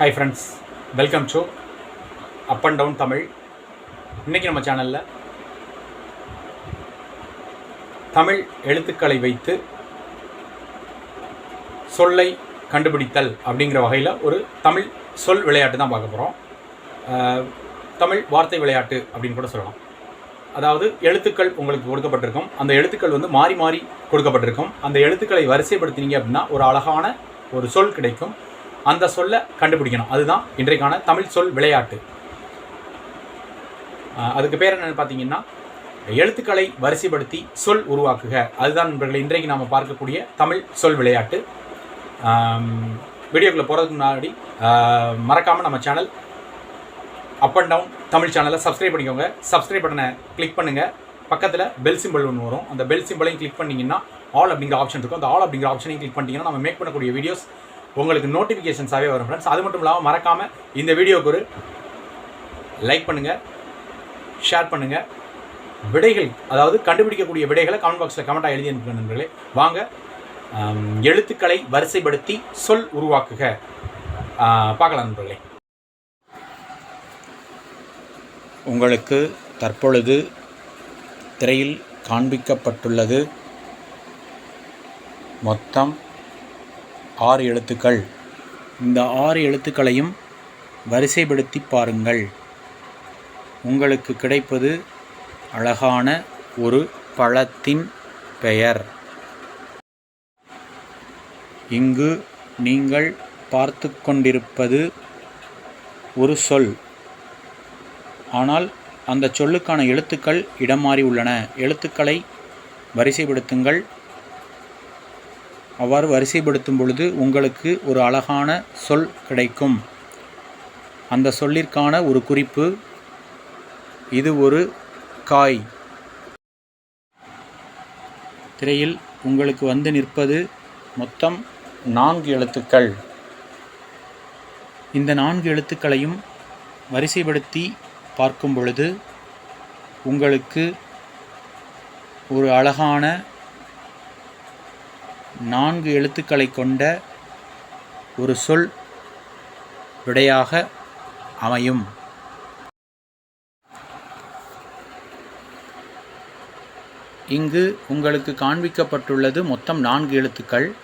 Hi friends welcome to up and down Tamil இன்றைக்கி நம்ம சேனலில் தமிழ் எழுத்துக்களை வைத்து சொல்லை கண்டுபிடித்தல் அப்படிங்கிற வகையில் ஒரு தமிழ் சொல் விளையாட்டு தான் பார்க்க போகிறோம் தமிழ் வார்த்தை விளையாட்டு அப்படின்னு கூட சொல்லலாம். அதாவது எழுத்துக்கள் உங்களுக்கு கொடுக்கப்பட்டிருக்கும். அந்த எழுத்துக்கள் வந்து மாறி மாறி கொடுக்கப்பட்டிருக்கும். அந்த எழுத்துக்களை வரிசைப்படுத்தினீங்க அப்படின்னா ஒரு அழகான ஒரு சொல் கிடைக்கும். அந்த சொல்லை கண்டுபிடிக்கணும். அதுதான் இன்றைக்கான தமிழ் சொல் விளையாட்டு. அதுக்கு பேர் என்னென்னு பார்த்தீங்கன்னா எழுத்துக்களை வரிசைப்படுத்தி சொல் உருவாக்குக. அதுதான் நண்பர்கள் இன்றைக்கு நாம் பார்க்கக்கூடிய தமிழ் சொல் விளையாட்டு. வீடியோக்குள்ளே போகிறதுக்கு முன்னாடி மறக்காமல் நம்ம channel up and down Tamil சேனலை சப்ஸ்கிரைப் பண்ணிக்கோங்க. சப்ஸ்கிரைப் பட்டனை கிளிக் பண்ணுங்கள் பக்கத்தில் பெல் சிம்பிள் ஒன்று வரும். அந்த பெல் சிம்பிளையும் கிளிக் பண்ணிங்கன்னா ஆல் அப்படிங்கிற ஆப்ஷன் இருக்கும். அந்த ஆல் அப்படிங்கிற ஆப்ஷனையும் கிளிக் பண்ணிங்கன்னா நம்ம மேக் பண்ணக்கூடிய வீடியோஸ் உங்களுக்கு நோட்டிஃபிகேஷன்ஸாகவே வரும் ஃப்ரெண்ட்ஸ் அது மட்டும் இல்லாமல் மறக்காமல் இந்த வீடியோக்கு ஒரு லைக் பண்ணுங்கள் ஷேர் பண்ணுங்கள் விடைகள் அதாவது கண்டுபிடிக்கக்கூடிய விடைகளை கமெண்ட் பாக்ஸில் கமெண்ட்டாக எழுதி அனுப்புங்க நண்பர்களே. வாங்க எழுத்துக்களை வரிசைப்படுத்தி சொல் உருவாக்குக. பார்க்கலாம் நண்பர்களே. உங்களுக்கு தற்பொழுது திரையில் காண்பிக்கப்பட்டுள்ளது மொத்தம் ஆறு எழுத்துக்கள். இந்த ஆறு எழுத்துக்களையும் வரிசைப்படுத்தி பாருங்கள். உங்களுக்கு கிடைப்பது அழகான ஒரு பழத்தின் பெயர். இங்கு நீங்கள் பார்த்து கொண்டிருப்பது ஒரு சொல். ஆனால் அந்த சொல்லுக்கான எழுத்துக்கள் இடம் மாறி உள்ளன. எழுத்துக்களை வரிசைப்படுத்துங்கள். அவ்வாறு வரிசைப்படுத்தும் பொழுது உங்களுக்கு ஒரு அழகான சொல் கிடைக்கும். அந்த சொல்லிற்கான ஒரு குறிப்பு இது ஒரு காய். திரையில் உங்களுக்கு வந்து நிற்பது மொத்தம் நான்கு எழுத்துக்கள். இந்த நான்கு எழுத்துக்களையும் வரிசைப்படுத்தி பார்க்கும் பொழுது உங்களுக்கு ஒரு அழகான நான்கு எழுத்துக்களை கொண்ட ஒரு சொல் விடையாக அமையும். இங்கு உங்களுக்கு காண்பிக்கப்பட்டுள்ளது மொத்தம் நான்கு எழுத்துக்கள்.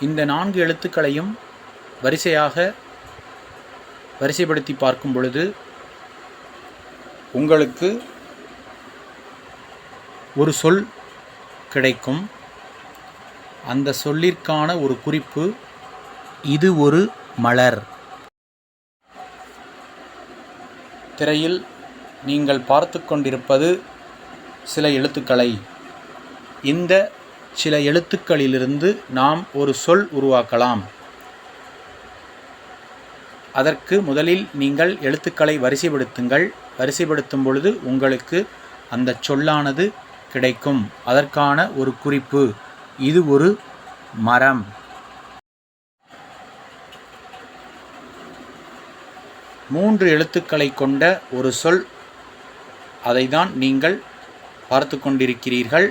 இந்த நான்கு எழுத்துக்களையும் வரிசையாக வரிசைப்படுத்தி பார்க்கும் பொழுது உங்களுக்கு ஒரு சொல் கிடைக்கும். அந்த சொல்லிற்கான ஒரு குறிப்பு இது ஒரு மலர். திரையில் நீங்கள் பார்த்து கொண்டிருப்பது சில எழுத்துக்களை. இந்த சில எழுத்துக்களிலிருந்து நாம் ஒரு சொல் உருவாக்கலாம். அதற்கு முதலில் நீங்கள் எழுத்துக்களை வரிசைப்படுத்துங்கள். வரிசைப்படுத்தும் பொழுது உங்களுக்கு அந்த சொல்லானது கிடைக்கும். அதற்கான ஒரு குறிப்பு. இது ஒரு மரம். மூன்று எழுத்துக்களை கொண்ட ஒரு சொல். அதைதான் நீங்கள் பார்த்து கொண்டிருக்கிறீர்கள்.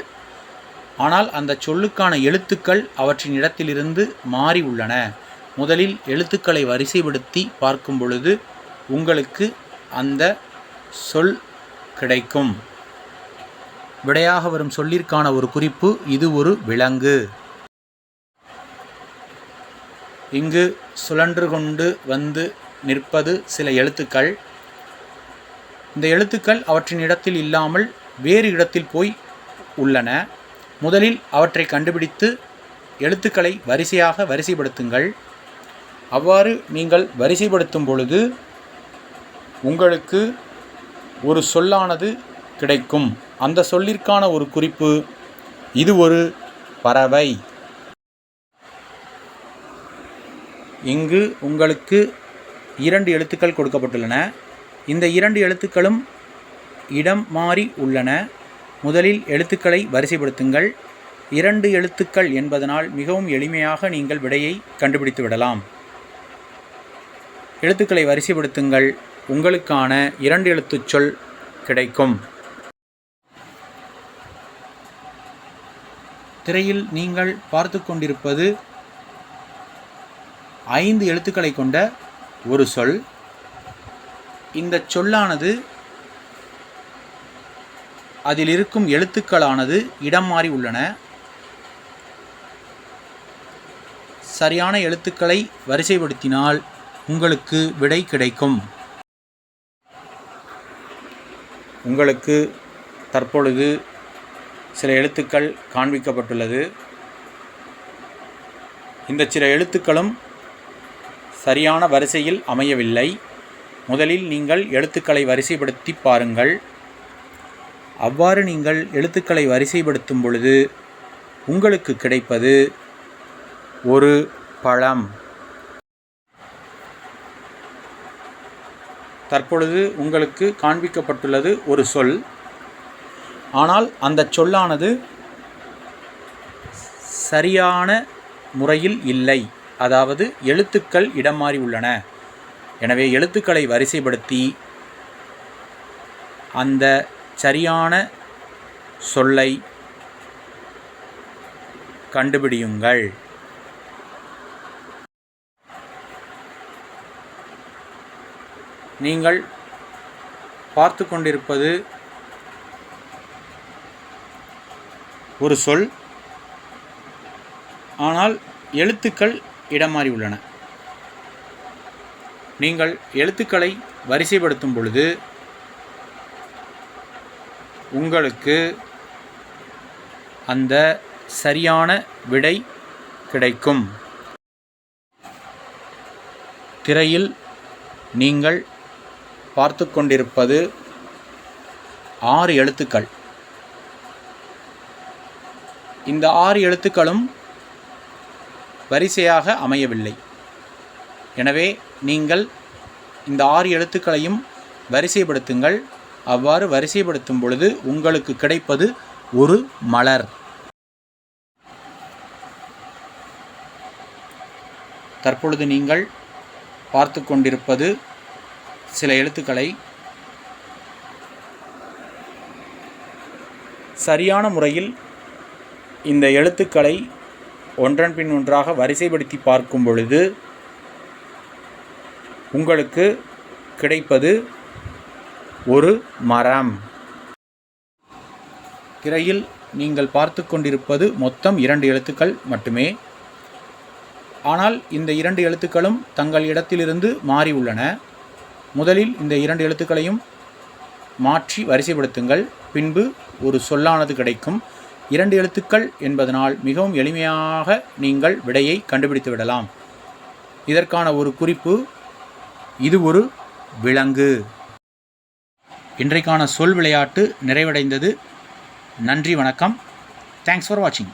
ஆனால் அந்த சொல்லுக்கான எழுத்துக்கள் அவற்றின் இடத்திலிருந்து மாறி உள்ளன. முதலில் எழுத்துக்களை வரிசைப்படுத்தி பார்க்கும் பொழுது உங்களுக்கு அந்த சொல் கிடைக்கும். விடையாக வரும் சொல்லிற்கான ஒரு குறிப்பு இது ஒரு விலங்கு. இங்கு சுழன்று கொண்டு வந்து நிற்பது சில எழுத்துக்கள். இந்த எழுத்துக்கள் அவற்றின் இடத்தில் இல்லாமல் வேறு இடத்தில் போய் உள்ளன. முதலில் அவற்றை கண்டுபிடித்து எழுத்துக்களை வரிசையாக வரிசைப்படுத்துங்கள். அவ்வாறு நீங்கள் வரிசைப்படுத்தும் பொழுது உங்களுக்கு ஒரு சொல்லானது கிடைக்கும். அந்த சொல்லிற்கான ஒரு குறிப்பு இது ஒரு பறவை. இங்கு உங்களுக்கு இரண்டு எழுத்துக்கள் கொடுக்கப்பட்டுள்ளன. இந்த இரண்டு எழுத்துக்களும் இடம் மாறி உள்ளன. முதலில் எழுத்துக்களை வரிசைப்படுத்துங்கள். இரண்டு எழுத்துக்கள் என்பதனால் மிகவும் எளிமையாக நீங்கள் விடையை கண்டுபிடித்து விடலாம். எழுத்துக்களை வரிசைப்படுத்துங்கள். உங்களுக்கான இரண்டு எழுத்துச் சொல் கிடைக்கும். திரையில் நீங்கள் பார்த்து கொண்டிருப்பது ஐந்து எழுத்துக்களை கொண்ட ஒரு சொல். இந்த சொல்லானது அதில் இருக்கும் எழுத்துக்களானது இடம் மாறி உள்ளன. சரியான எழுத்துக்களை வரிசைப்படுத்தினால் உங்களுக்கு விடை கிடைக்கும். உங்களுக்கு தற்பொழுது சில எழுத்துக்கள் காண்பிக்கப்பட்டுள்ளது. இந்த சில எழுத்துக்களும் சரியான வரிசையில் அமையவில்லை. முதலில் நீங்கள் எழுத்துக்களை வரிசைப்படுத்தி பாருங்கள். அவ்வாறு நீங்கள் எழுத்துக்களை வரிசைப்படுத்தும் பொழுது உங்களுக்கு கிடைப்பது ஒரு பழம். தற்பொழுது உங்களுக்கு காண்பிக்கப்பட்டுள்ளது ஒரு சொல். ஆனால் அந்த சொல்லானது சரியான முறையில் இல்லை. அதாவது எழுத்துக்கள் இடம் மாறி உள்ளன. எனவே எழுத்துக்களை வரிசைப்படுத்தி அந்த சரியான சொல்லை கண்டுபிடியுங்கள். நீங்கள் பார்த்து கொண்டிருப்பது ஒரு சொல். ஆனால் எழுத்துக்கள் இடமாறி உள்ளன. நீங்கள் எழுத்துக்களை வரிசைப்படுத்தும் பொழுது உங்களுக்கு அந்த சரியான விடை கிடைக்கும். திரையில் நீங்கள் பார்த்து கொண்டிருப்பது ஆறு எழுத்துக்கள். இந்த ஆறு எழுத்துக்களும் வரிசையாக அமையவில்லை. எனவே நீங்கள் இந்த ஆறு எழுத்துக்களையும் வரிசைப்படுத்துங்கள். அவ்வாறு வரிசைப்படுத்தும் பொழுது உங்களுக்கு கிடைப்பது ஒரு மலர். தற்பொழுது நீங்கள் பார்த்து கொண்டிருப்பது சில எழுத்துக்களை சரியான முறையில் இந்த எழுத்துக்களை ஒன்றன் பின் ஒன்றாக வரிசைப்படுத்தி பார்க்கும் பொழுது உங்களுக்கு கிடைப்பது ஒரு மரம். திரையில் நீங்கள் பார்த்து கொண்டிருப்பது மொத்தம் இரண்டு எழுத்துக்கள் மட்டுமே. ஆனால் இந்த இரண்டு எழுத்துக்களும் தங்கள் இடத்திலிருந்து மாறி உள்ளன. முதலில் இந்த இரண்டு எழுத்துக்களையும் மாற்றி வரிசைப்படுத்துங்கள். பின்பு ஒரு சொல்லானது கிடைக்கும். இரண்டு எழுத்துக்கள் என்பதனால் மிகவும் எளிமையாக நீங்கள் விடையை கண்டுபிடித்து விடலாம். இதற்கான ஒரு குறிப்பு இது ஒரு விலங்கு. இன்றைக்கான சொல் விளையாட்டு நிறைவடைந்தது. நன்றி வணக்கம். தேங்க்ஸ் ஃபார் வாட்சிங்